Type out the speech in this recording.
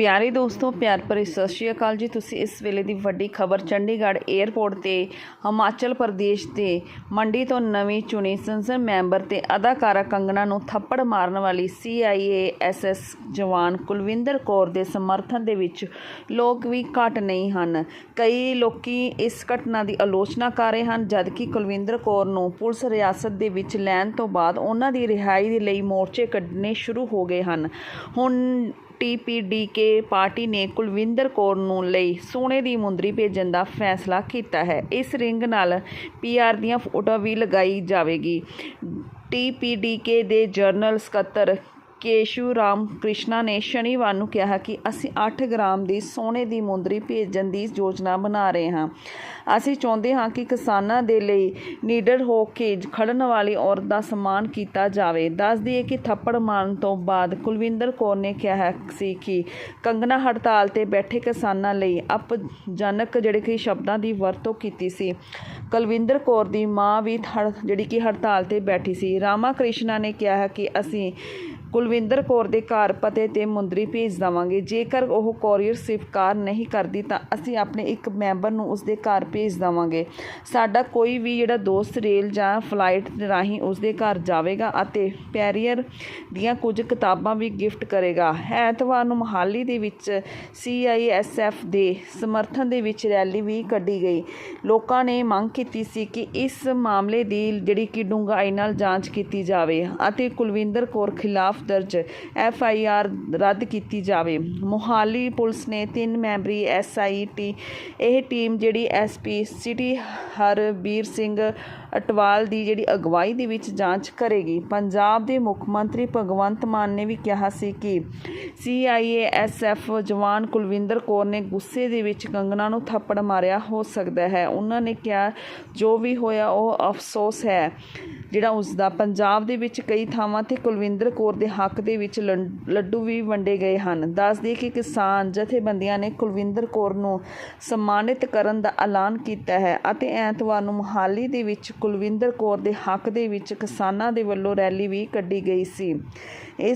ਪਿਆਰੇ ਦੋਸਤੋ, ਪਿਆਰ ਭਰੀ ਸਤਿ ਸ਼੍ਰੀ ਅਕਾਲ ਜੀ। ਤੁਸੀਂ ਇਸ ਵੇਲੇ ਦੀ ਵੱਡੀ ਖਬਰ ਚੰਡੀਗੜ੍ਹ 에ਅਰਪੋਰਟ ਤੇ, ਹਿਮਾਚਲ ਪ੍ਰਦੇਸ਼ ਦੇ ਮੰਡੀ ਤੋਂ ਨਵੀਂ ਚੁਣੀ ਸੰਸਦ ਮੈਂਬਰ ਤੇ ਅਦਾਕਾਰਾ ਕੰਗਣਾ ਨੂੰ ਥੱਪੜ ਮਾਰਨ ਵਾਲੀ ਸੀਆਈਏ ਐਸਐਸ ਜਵਾਨ ਕੁਲਵਿੰਦਰ ਕੌਰ ਦੇ ਸਮਰਥਨ ਦੇ ਵਿੱਚ ਲੋਕ ਵੀ ਘੱਟ ਨਹੀਂ ਹਨ। ਕਈ ਲੋਕੀ ਇਸ ਘਟਨਾ ਦੀ ਆਲੋਚਨਾ ਕਰ ਰਹੇ ਹਨ, ਜਦਕਿ ਕੁਲਵਿੰਦਰ ਕੌਰ ਨੂੰ ਪੁਲਿਸ ਰਿਆਸਤ ਦੇ ਵਿੱਚ ਲੈਣ ਤੋਂ ਬਾਅਦ ਉਹਨਾਂ ਦੀ ਰਿਹਾਈ ਦੇ ਲਈ ਮੋਰਚੇ ਕੱਢਣੇ ਸ਼ੁਰੂ ਹੋ ਗਏ ਹਨ। ਹੁਣ ਟੀਪੀਡੀਕੇ ਪਾਰਟੀ ਨੇ ਕੁਲਵਿੰਦਰ ਕੌਰ ਨੂੰ ਲਈ ਸੋਨੇ ਦੀ ਮੁੰਦਰੀ ਭੇਜਣ ਦਾ ਫੈਸਲਾ ਕੀਤਾ ਹੈ। ਇਸ ਰਿੰਗ ਨਾਲ ਪੀਆਰ ਦੀਆਂ ਫੋਟੋਆਂ ਵੀ ਲਗਾਈ ਜਾਵੇਗੀ। ਟੀਪੀਡੀਕੇ ਦੇ ਜਨਰਲ ਸਕੱਤਰ ਕੇਸ਼ੂ ਰਾਮ ਕ੍ਰਿਸ਼ਨਾ ਨੇ ਸ਼ਨੀਵਾਰ ਨੂੰ ਕਿਹਾ ਕਿ ਅਸੀਂ 8 ਗ੍ਰਾਮ ਦੀ ਸੋਨੇ ਦੀ ਮੁੰਦਰੀ ਭੇਜਣ ਦੀ ਯੋਜਨਾ ਬਣਾ ਰਹੇ ਹਾਂ। ਅਸੀਂ ਚਾਹੁੰਦੇ ਹਾਂ ਕਿ ਕਿਸਾਨਾਂ ਦੇ ਲਈ ਨੀਡਰ ਹੋ ਕੇ ਖੜਨ ਵਾਲੀ ਔਰਤ ਦਾ ਸਨਮਾਨ ਕੀਤਾ ਜਾਵੇ। ਦੱਸ ਦਈਏ ਕਿ ਥੱਪੜ ਮਾਰਨ ਤੋਂ ਬਾਅਦ ਕੁਲਵਿੰਦਰ ਕੌਰ ਨੇ ਕਿਹਾ ਸੀ ਕਿ ਕੰਗਨਾ ਹੜਤਾਲ ਤੇ ਬੈਠੇ ਕਿਸਾਨਾਂ ਲਈ ਅਪਜਨਕ ਜਿਹੜੇ ਕਿ ਸ਼ਬਦਾਂ ਦੀ ਵਰਤੋਂ ਕੀਤੀ ਸੀ। ਕੁਲਵਿੰਦਰ ਕੌਰ ਦੀ ਮਾਂ ਵੀ ਹੜ- ਜਿਹੜੀ ਕਿ ਹੜਤਾਲ ਤੇ ਬੈਠੀ ਸੀ। ਰਾਮਾ ਕ੍ਰਿਸ਼ਨਾ ਨੇ ਕਿਹਾ ਕਿ ਅਸੀਂ ਕੁਲਵਿੰਦਰ ਕੌਰ ਦੇ ਘਰ ਪਤੇ ਤੇ ਮੁੰਦਰੀ ਭੇਜ ਦੇਵਾਂਗੇ। ਜੇਕਰ ਉਹ ਕੋਰੀਅਰ ਸਵੀਕਾਰ ਨਹੀਂ ਕਰਦੀ ਤਾਂ ਅਸੀਂ ਆਪਣੇ ਇੱਕ ਮੈਂਬਰ ਨੂੰ ਉਸਦੇ ਘਰ ਭੇਜ ਦੇਵਾਂਗੇ। ਸਾਡਾ ਕੋਈ ਵੀ ਜਿਹੜਾ ਦੋਸਤ ਰੇਲ ਜਾਂ ਫਲਾਈਟ ਦੇ ਰਾਹੀਂ ਉਸਦੇ ਘਰ ਜਾਵੇਗਾ ਅਤੇ ਪੈਰੀਅਰ ਦੀਆਂ ਕੁਝ ਕਿਤਾਬਾਂ ਵੀ ਗਿਫਟ ਕਰੇਗਾ। ਐਤਵਾਰ ਨੂੰ ਮਹਾਲੀ ਦੇ ਵਿੱਚ ਸੀਆਈਐਸਐਫ ਦੇ ਸਮਰਥਨ ਦੇ ਵਿੱਚ ਰੈਲੀ ਵੀ ਕੱਢੀ ਗਈ। ਲੋਕਾਂ ਨੇ ਮੰਗ ਕੀਤੀ ਸੀ ਕਿ ਇਸ ਮਾਮਲੇ ਦੀ ਜਿਹੜੀ ਕਿ ਡੂੰਘਾਈ ਨਾਲ ਜਾਂਚ ਕੀਤੀ ਜਾਵੇ ਅਤੇ ਕੁਲਵਿੰਦਰ ਕੌਰ ਖਿਲਾਫ ਦਰਜ ਐਫ ਆਈ ਆਰ ਰੱਦ ਕੀਤੀ ਜਾਵੇ। ਮੋਹਾਲੀ ਪੁਲਿਸ ਨੇ ਤਿੰਨ ਮੈਂਬਰੀ ਐਸ ਆਈ ਟੀ, ਇਹ ਟੀਮ ਜਿਹੜੀ S P city Harbir Singh Atwal ਦੀ ਜਿਹੜੀ ਅਗਵਾਈ ਦੇ ਵਿੱਚ ਜਾਂਚ ਕਰੇਗੀ। ਪੰਜਾਬ ਦੇ ਮੁੱਖ ਮੰਤਰੀ ਭਗਵੰਤ ਮਾਨ ਨੇ ਵੀ ਕਿਹਾ ਸੀ ਕਿ ਸੀਆਈਏਐਸਐਫ ਜਵਾਨ ਕੁਲਵਿੰਦਰ ਕੌਰ ਨੇ ਗੁੱਸੇ ਦੇ ਵਿੱਚ ਕੰਗਣਾ ਨੂੰ ਥੱਪੜ ਮਾਰਿਆ। ਹੋ ਸਕਦਾ ਹੈ। ਉਹਨਾਂ ਨੇ ਕਿਹਾ, ਜੋ ਵੀ ਹੋਇਆ, ਉਹ ਅਫਸੋਸ ਹੈ। ਜਿਹੜਾ ਉਸ ਦਾ ਪੰਜਾਬ ਦੇ ਵਿੱਚ ਕਈ ਥਾਵਾਂ ਤੇ ਕੁਲਵਿੰਦਰ ਕੌਰ ਦੇ ਹੱਕ ਦੇ ਵਿੱਚ ਲੰ- ਲੱਡੂ ਵੀ ਵੰਡੇ ਗਏ ਹਨ। ਦੱਸਦੇ ਕਿ ਕਿਸਾਨ ਜਥੇਬੰਦੀਆਂ ਨੇ ਕੁਲਵਿੰਦਰ ਕੌਰ ਨੂੰ ਸਨਮਾਨਿਤ ਕਰਨ ਦਾ ਐਲਾਨ ਕੀਤਾ ਹੈ ਅਤੇ ਐਤਵਾਰ ਨੂੰ ਮੁਹਾਲੀ ਦੇ ਵਿੱਚ ਕੁਲਵਿੰਦਰ ਕੌਰ ਦੇ ਹੱਕ ਦੇ ਵਿੱਚ ਕਿਸਾਨਾਂ ਦੇ ਵੱਲੋਂ ਰੈਲੀ ਵੀ ਕੱਢੀ ਗਈ ਸੀ। ਇਸ